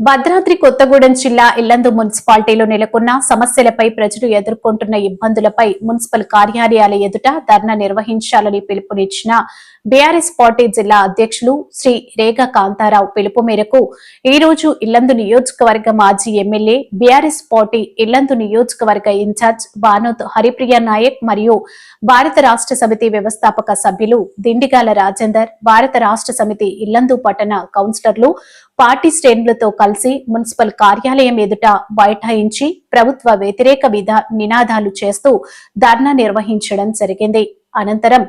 భద్రాద్రి కొత్తగూడెం జిల్లా ఇల్లందు మున్సిపాలిటీలో నెలకొన్న సమస్యలపై ప్రజలు ఎదుర్కొంటున్న ఇబ్బందులపై మున్సిపల్ కార్యాలయాల ఎదుట ధర్నా నిర్వహించాలని పిలుపునిచ్చిన బీఆర్ఎస్ పార్టీ జిల్లా అధ్యక్షులు శ్రీ రేఖా కాంతారావు పిలుపు మేరకు ఈ రోజు ఇల్లందు నియోజకవర్గ మాజీ ఎమ్మెల్యే బీఆర్ఎస్ పార్టీ ఇల్లందు నియోజకవర్గ ఇన్ఛార్జ్ బానోత్ హరిప్రియ నాయక్ మరియు భారత రాష్ట్ర సమితి వ్యవస్థాపక సభ్యులు దిండిగాల రాజేందర్ భారత రాష్ట్ర సమితి ఇల్లందు పట్టణ కౌన్సిలర్లు పార్టీ శ్రేణులతో కలిసి మున్సిపల్ కార్యాలయం ఎదుట బైఠాయించి ప్రభుత్వ వ్యతిరేక విధ నినాదాలు చేస్తూ ధర్నా నిర్వహించడం జరిగింది. అనంతరం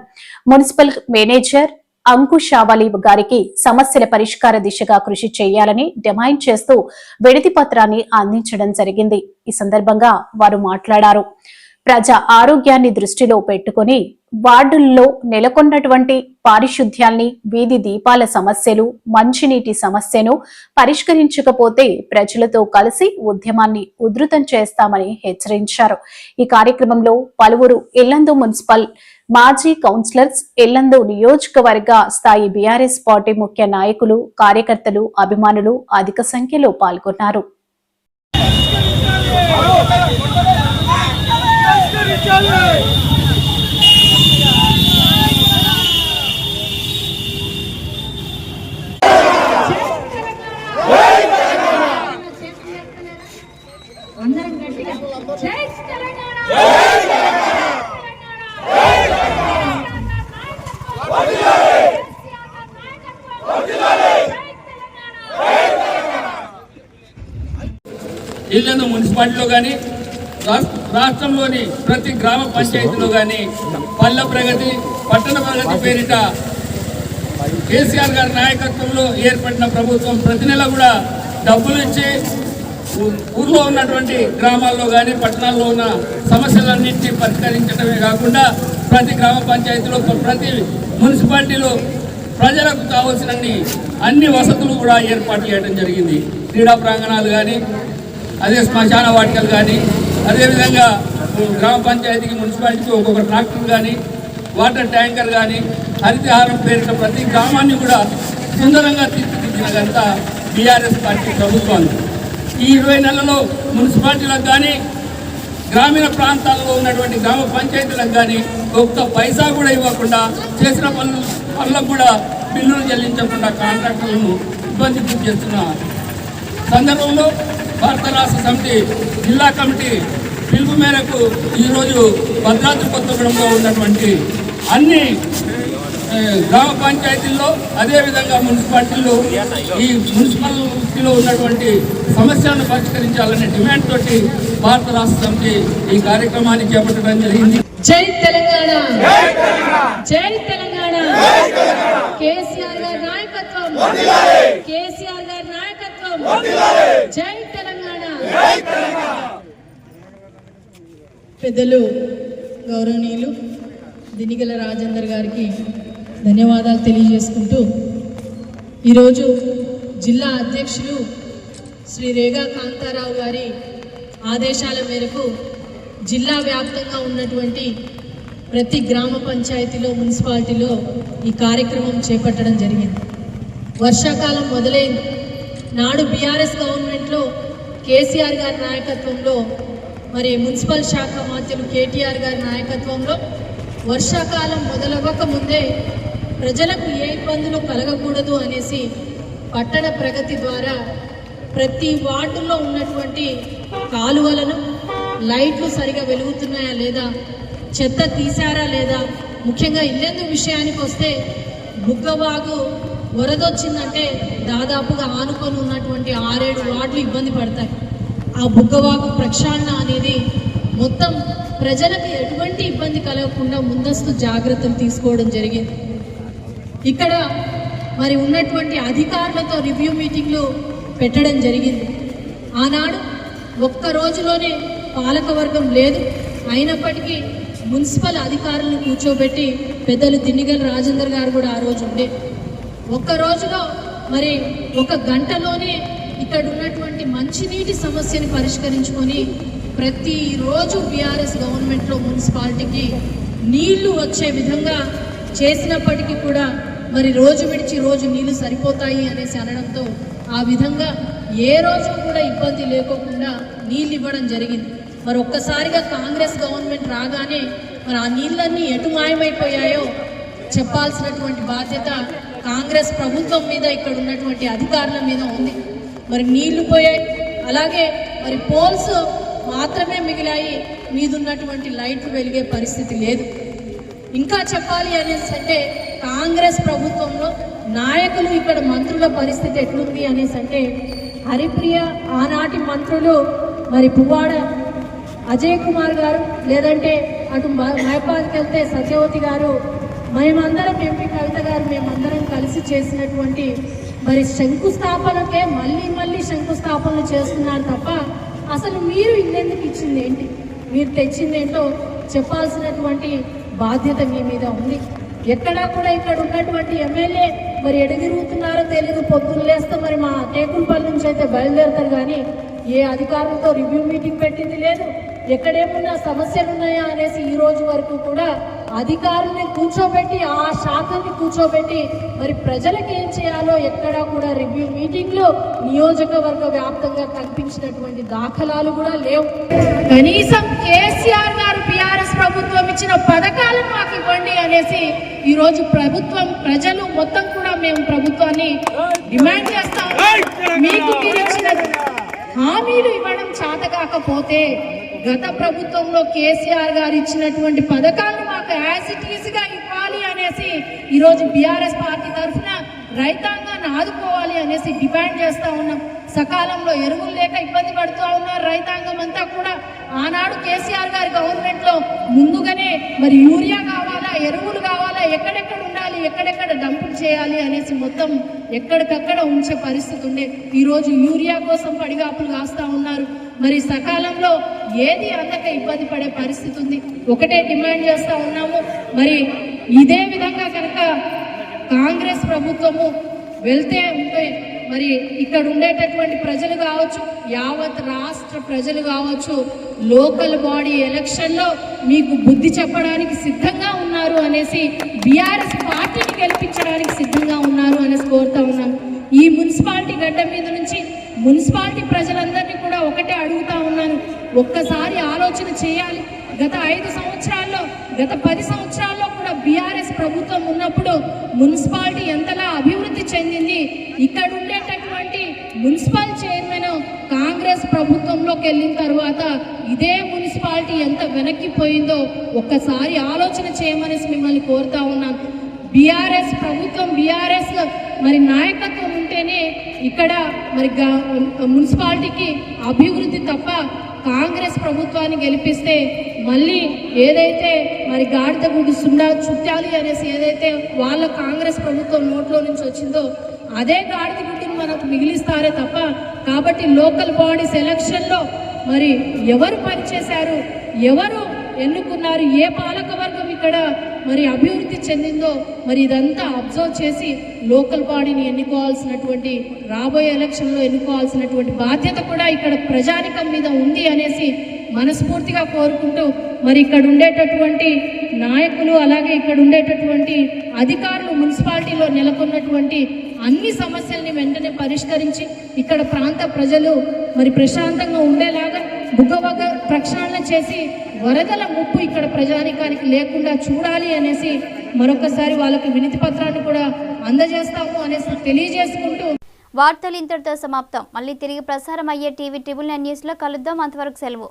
మున్సిపల్ మేనేజర్ అంకుషావలి గారికి సమస్యల పరిష్కార దిశగా కృషి చేయాలని డిమాండ్ చేస్తూ విడతి పత్రాన్ని అందించడం జరిగింది. ఈ సందర్భంగా వారు మాట్లాడారు. ప్రజా ఆరోగ్యాన్ని దృష్టిలో పెట్టుకుని వార్డుల్లో నెలకొన్నటువంటి పారిశుద్ధ్యాల్ని వీధి దీపాల సమస్యలు మంచినీటి సమస్యను పరిష్కరించకపోతే ప్రజలతో కలిసి ఉద్యమాన్ని ఉధృతం చేస్తామని హెచ్చరించారు. ఈ కార్యక్రమంలో పలువురు ఇల్లందు మున్సిపల్ మాజీ కౌన్సిలర్స్ ఇల్లందు నియోజకవర్గ స్థాయి బీఆర్ఎస్ పార్టీ ముఖ్య నాయకులు కార్యకర్తలు అభిమానులు అధిక సంఖ్యలో పాల్గొన్నారు. అందరం గట్టిగా జై తెలంగాణ ఇల్లందు మున్సిపాలిటీలో కానీ రాష్ట్రంలోని ప్రతి గ్రామ పంచాయతీలో కానీ పల్లె ప్రగతి పట్టణ ప్రగతి పేరిట కేసీఆర్ గారి నాయకత్వంలో ఏర్పడిన ప్రభుత్వం ప్రతి నెల కూడా డబ్బులు ఇచ్చి ఊర్లో ఉన్నటువంటి గ్రామాల్లో కానీ పట్టణాల్లో ఉన్న సమస్యలన్నింటినీ పరిష్కరించడమే కాకుండా ప్రతి గ్రామ పంచాయతీలో ప్రతి మున్సిపాలిటీలో ప్రజలకు కావాల్సినన్ని అన్ని వసతులు కూడా ఏర్పాటు చేయడం జరిగింది. క్రీడా ప్రాంగణాలు కానీ అదే శ్మశాన వాటికలు కానీ అదేవిధంగా గ్రామ పంచాయతీకి మున్సిపాలిటీకి ఒక్కొక్క ట్రాక్టర్ కానీ వాటర్ ట్యాంకర్ కానీ హరితహారం పేరిట ప్రతి గ్రామాన్ని కూడా సుందరంగా తీర్చిదిద్దినదంత బీఆర్ఎస్ పార్టీ ప్రభుత్వాన్ని ఈ ఇరవై నెలలో మున్సిపాలిటీలకు కానీ గ్రామీణ ప్రాంతాల్లో ఉన్నటువంటి గ్రామ పంచాయతీలకు కానీ ఒక్క పైసా కూడా ఇవ్వకుండా చేసిన పనులు పనులకు కూడా బిల్లులు చెల్లించకుండా కాంట్రాక్టర్లను ఇబ్బంది గురి చేస్తున్న సందర్భంలో భారత రాష్ట్ర సమితి జిల్లా కమిటీ పిలుపు మేరకు ఈరోజు భద్రాద్రి కొత్తగూడెంలో ఉన్నటువంటి అన్ని గ్రామ పంచాయతీల్లో అదేవిధంగా మున్సిపాలిటీల్లో ఈ మున్సిపాలిటీలో ఉన్నటువంటి సమస్యలను పరిష్కరించాలనే డిమాండ్ తోటి భారత రాష్ట్ర సమితి ఈ కార్యక్రమాన్ని చేపట్టడం జరిగింది. జై తెలంగాణ! జై తెలంగాణ! కేసీఆర్ గారి నాయకత్వం! కేసీఆర్ గారి నాయకత్వం! జై తెలంగాణ! పెద్దలు గౌరవనీయులు దినిగల రాజేందర్ గారికి ధన్యవాదాలు తెలియజేసుకుంటూ ఈరోజు జిల్లా అధ్యక్షులు శ్రీ రేగా కాంతారావు గారి ఆదేశాల మేరకు జిల్లా వ్యాప్తంగా ఉన్నటువంటి ప్రతి గ్రామ పంచాయతీలో మున్సిపాలిటీలో ఈ కార్యక్రమం చేపట్టడం జరిగింది. వర్షాకాలం మొదలైంది. నాడు బీఆర్ఎస్ గవర్నమెంట్లో కేసీఆర్ గారి నాయకత్వంలో మరి మున్సిపల్ శాఖ మంత్రులు కేటీఆర్ గారి నాయకత్వంలో వర్షాకాలం మొదలవ్వక ముందే ప్రజలకు ఏ ఇబ్బందులు కలగకూడదు అనేసి పట్టణ ప్రగతి ద్వారా ప్రతి వార్డులో ఉన్నటువంటి కాలువలను లైట్లు సరిగా వెలుగుతున్నాయా లేదా చెత్త తీశారా లేదా ముఖ్యంగా ఇల్లెందు విషయానికి వస్తే బుగ్గవాగు వరదొచ్చిందంటే దాదాపుగా ఆనుకొని ఉన్నటువంటి ఆరేడు వార్డులు ఇబ్బంది పడతాయి. ఆ బుగ్గవాగు ప్రక్షాళన అనేది మొత్తం ప్రజలకు ఎటువంటి ఇబ్బంది కలగకుండా ముందస్తు జాగ్రత్తలు తీసుకోవడం జరిగింది. ఇక్కడ మరి ఉన్నటువంటి అధికారులతో రివ్యూ మీటింగ్లు పెట్టడం జరిగింది. ఆనాడు ఒక్క రోజులోనే పాలకవర్గం లేదు. అయినప్పటికీ మున్సిపల్ అధికారులను కూర్చోబెట్టి పెద్దలు దిండిగల్ రాజేందర్ గారు కూడా ఆ రోజు ఉండే. ఒక్క రోజులో మరి ఒక గంటలోనే ఇక్కడ ఉన్నటువంటి మంచినీటి సమస్యని పరిష్కరించుకొని ప్రతిరోజు బీఆర్ఎస్ గవర్నమెంట్లో మున్సిపాలిటీకి నీళ్ళు వచ్చే విధంగా చేసినప్పటికీ కూడా మరి రోజు విడిచి రోజు నీళ్ళు సరిపోతాయి అనేసి అనడంతో ఆ విధంగా ఏ రోజు కూడా ఇబ్బంది లేకోకుండా నీళ్ళు ఇవ్వడం జరిగింది. మరి ఒక్కసారిగా కాంగ్రెస్ గవర్నమెంట్ రాగానే మరి ఆ నీళ్ళన్నీ ఎటు మాయమైపోయాయో చెప్పాల్సినటువంటి బాధ్యత కాంగ్రెస్ ప్రభుత్వం మీద ఇక్కడ ఉన్నటువంటి అధికారుల మీద ఉంది. మరి నీళ్ళు పోయాయి అలాగే మరి పోల్స్ మాత్రమే మిగిలాయి మీదున్నటువంటి లైట్లు వెలిగే పరిస్థితి లేదు. ఇంకా చెప్పాలి అనేసి అంటే కాంగ్రెస్ ప్రభుత్వంలో నాయకులు ఇక్కడ మంత్రుల పరిస్థితి ఎట్లుంది అనేసి అంటే హరిప్రియ ఆనాటి మంత్రులు మరి పువ్వాడ అజయ్ కుమార్ గారు లేదంటే అటు మైపాద్కి వెళ్తే సత్యవతి గారు మేమందరం ఎంపీ కవిత గారు మేమందరం కలిసి చేసినటువంటి మరి శంకుస్థాపనకే మళ్ళీ మళ్ళీ శంకుస్థాపనలు చేస్తున్నారు తప్ప అసలు మీరు ఇల్లెందుకు ఇచ్చింది ఏంటి? మీరు తెచ్చింది ఏంటో చెప్పాల్సినటువంటి బాధ్యత మీ మీద ఉంది. ఎక్కడా కూడా ఇక్కడ ఉన్నటువంటి ఎమ్మెల్యే మరి ఎడగిరుగుతున్నారో తెలియదు పొద్దున్న లేస్తే మరి మా టేకులపల్లి నుంచి అయితే బయలుదేరతారు కానీ ఏ అధికారులతో రివ్యూ మీటింగ్ పెట్టింది లేదు. ఎక్కడేమన్నా సమస్యలు ఉన్నాయా అనేసి ఈ రోజు వరకు కూడా అధికారుల్ని కూర్చోబెట్టి ఆ శాఖని కూర్చోబెట్టి మరి ప్రజలకు ఏం చేయాలో ఎక్కడా కూడా రివ్యూ మీటింగ్లో నియోజకవర్గ వ్యాప్తంగా కనిపించినటువంటి దాఖలాలు కూడా లేవు. కనీసం కేసీఆర్ గారు బీఆర్ఎస్ ప్రభుత్వం ఇచ్చిన పథకాలు మాకు ఇవ్వండి అనేసి ఈ రోజు ప్రభుత్వం ప్రజలు మొత్తం కూడా మేము ప్రభుత్వాన్ని డిమాండ్ చేస్తాం. మీకు ఇచ్చిన హామీలు ఇవ్వడం చేత కాకపోతే గత ప్రభుత్వంలో కేసీఆర్ గారు ఇచ్చినటువంటి పథకాలు మాకు యాసిటీస్గా ఇవ్వాలి అనేసి ఈరోజు బీఆర్ఎస్ పార్టీ తరఫున రైతాంగాన్ని ఆదుకోవాలి అనేసి డిమాండ్ చేస్తూ ఉన్నాం. సకాలంలో ఎరువులు లేక ఇబ్బంది పడుతూ ఉన్నారు రైతాంగం అంతా కూడా ఆనాడు కేసీఆర్ గారి గవర్నమెంట్లో ముందుగానే మరి యూరియా కావాలా ఎరువులు కావాలా ఎక్కడెక్కడ ఉండాలి ఎక్కడెక్కడ డంపులు చేయాలి అనేసి మొత్తం ఎక్కడికక్కడ ఉంచే పరిస్థితి ఉండే. ఈరోజు యూరియా కోసం పడిగాపులు కాస్తా ఉన్నారు. మరి సకాలంలో ఏది అందక ఇబ్బంది పడే పరిస్థితి ఉంది? ఒకటే డిమాండ్ చేస్తూ ఉన్నాము. మరి ఇదే విధంగా కనుక కాంగ్రెస్ ప్రభుత్వము వెళ్తే ఉంటే మరి ఇక్కడ ఉండేటటువంటి ప్రజలు కావచ్చు యావత్ రాష్ట్ర ప్రజలు కావచ్చు లోకల్ బాడీ ఎలక్షన్లో మీకు బుద్ధి చెప్పడానికి సిద్ధంగా ఉన్నారు అనేసి బీఆర్ఎస్ పార్టీని గెలిపించడానికి సిద్ధంగా ఉన్నారు అనేసి కోరుతా ఉన్నాను. ఈ మున్సిపాలిటీ గడ్డ మీద నుంచి మున్సిపాలిటీ ప్రజలందరినీ ఒకటే అడుగుతా ఉన్నాను. ఒక్కసారి ఆలోచన చేయాలి. గత ఐదు సంవత్సరాల్లో గత పది సంవత్సరాల్లో కూడా బీఆర్ఎస్ ప్రభుత్వం ఉన్నప్పుడు మున్సిపాలిటీ ఎంతలా అభివృద్ధి చెందింది ఇక్కడ ఉండేటటువంటి మున్సిపల్ చైర్మన్ కాంగ్రెస్ ప్రభుత్వంలోకి వెళ్ళిన తర్వాత ఇదే మున్సిపాలిటీ ఎంత వెనక్కిపోయిందో ఒక్కసారి ఆలోచన చేయమనేసి మిమ్మల్ని కోరుతా ఉన్నాను. బీఆర్ఎస్ ప్రభుత్వం బీఆర్ఎస్ మరి నాయకత్వం ఉంటేనే ఇక్కడ మరి గా- మున్సిపాలిటీకి అభివృద్ధి తప్ప కాంగ్రెస్ ప్రభుత్వాన్ని గెలిపిస్తే మళ్ళీ ఏదైతే మరి గాడిద గుడి సున్నా చుట్టాలి అనేసి ఏదైతే వాళ్ళ కాంగ్రెస్ ప్రభుత్వం నోట్లో నుంచి వచ్చిందో అదే గాడిద గుడ్డిని మనకు మిగిలిస్తారే తప్ప కాబట్టి లోకల్ బాడీస్ ఎలక్షన్లో మరి ఎవరు పనిచేశారు ఎవరు ఎన్నుకున్నారు ఏ పాలకవర్గం ఇక్కడ మరి అభివృద్ధి చెందిందో మరి ఇదంతా అబ్జర్వ్ చేసి లోకల్ బాడీని ఎన్నుకోవాల్సినటువంటి రాబోయే ఎలక్షన్లో ఎన్నుకోవాల్సినటువంటి బాధ్యత కూడా ఇక్కడ ప్రజానికం మీద ఉంది అనేసి మనస్ఫూర్తిగా కోరుకుంటూ మరి ఇక్కడ ఉండేటటువంటి నాయకులు అలాగే ఇక్కడ ఉండేటటువంటి అధికారులు మున్సిపాలిటీలో నెలకొన్నటువంటి అన్ని సమస్యల్ని వెంటనే పరిష్కరించి ఇక్కడ ప్రాంత ప్రజలు మరి ప్రశాంతంగా ఉండేలాగా బుగ్గవగ ప్రక్షాళన చేసి వరదల ముప్పు ఇక్కడ ప్రజానికానికి లేకుండా చూడాలి అనేసి మరొకసారి వాళ్ళకి వినతి పత్రాన్ని కూడా అందజేస్తాము అనేసి తెలియజేసుకుంటూ వార్తలు ఇంతటితో సమాప్తం. మళ్ళీ తిరిగి ప్రసారం అయ్యే టీవీ ట్రిబుల్ నైన్ న్యూస్లో కలుద్దాం. అంతవరకు సెలవు.